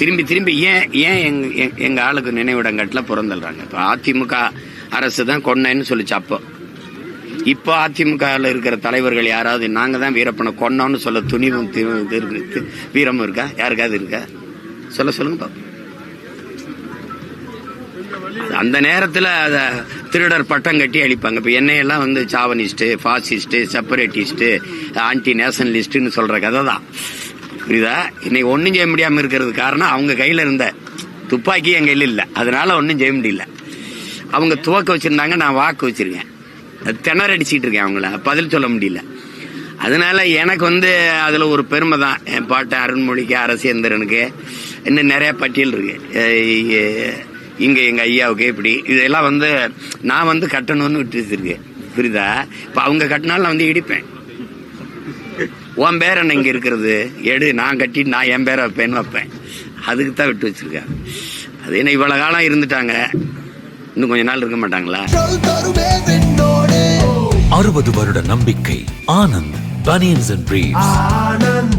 திரும்பி திரும்பி ஏன் ஏன் எங்க எங்கள் ஆளுக்கு நினைவிடங்கட்டில் பிறந்துடுறாங்க இப்போ அதிமுக அரசு தான் கொன்னேன்னு சொல்லிச்சு அப்போ. இப்போ அதிமுகவில் இருக்கிற தலைவர்கள் யாராவது நாங்கள் தான் வீரப்பனை கொன்னோன்னு சொல்ல துணிவும் வீரமும் இருக்கா? யாருக்காவது இருக்கா? சொல்ல சொல்லுங்க பாப்போம். அந்த நேரத்தில் அதை திருடர் பட்டம் கட்டி அழிப்பாங்க. இப்போ என்னையெல்லாம் வந்து சாவனிஸ்ட்டு ஃபாசிஸ்ட்டு செப்பரேட்டிஸ்ட்டு ஆன்டி நேஷனலிஸ்ட்டுன்னு சொல்கிற கதை தான். புரியுதா? இன்னைக்கு ஒன்றும் செய்ய முடியாமல் இருக்கிறது காரணம் அவங்க கையில் இருந்த துப்பாக்கி என் கையில் இல்லை. அதனால ஒன்றும் செய்ய முடியல. அவங்க துவக்க வச்சுருந்தாங்க நான் வாக்கு வச்சிருக்கேன். திணற அடிச்சிட்டு இருக்கேன் அவங்கள. பதில் சொல்ல முடியல. அதனால எனக்கு வந்து அதில் ஒரு பெருமை தான். என் பாட்டு அருண்மொழிக்கு அரசேந்திரனுக்கு இன்னும் நிறையா பட்டியல் இருக்கு. இங்கே எங்கள் ஐயாவுக்கு இப்படி. இதெல்லாம் வந்து நான் வந்து கட்டணும்னு விட்டு வச்சிருக்கேன் புரியுதா? இப்போ அவங்க கட்டினாலும் நான் வந்து இடிப்பேன். உன் பேர் என்ன இங்க இருக்கிறது. எடு நான் கட்டி நான் என் பேரை வைப்பேன்னு வைப்பேன். அதுக்கு தான் விட்டு வச்சிருக்கேன். அது என்ன இவ்வளவு காலம் இருந்துட்டாங்க? இன்னும் கொஞ்ச நாள் இருக்க மாட்டாங்களா? அறுபது வருட நம்பிக்கை Anand banians and briefs Anand.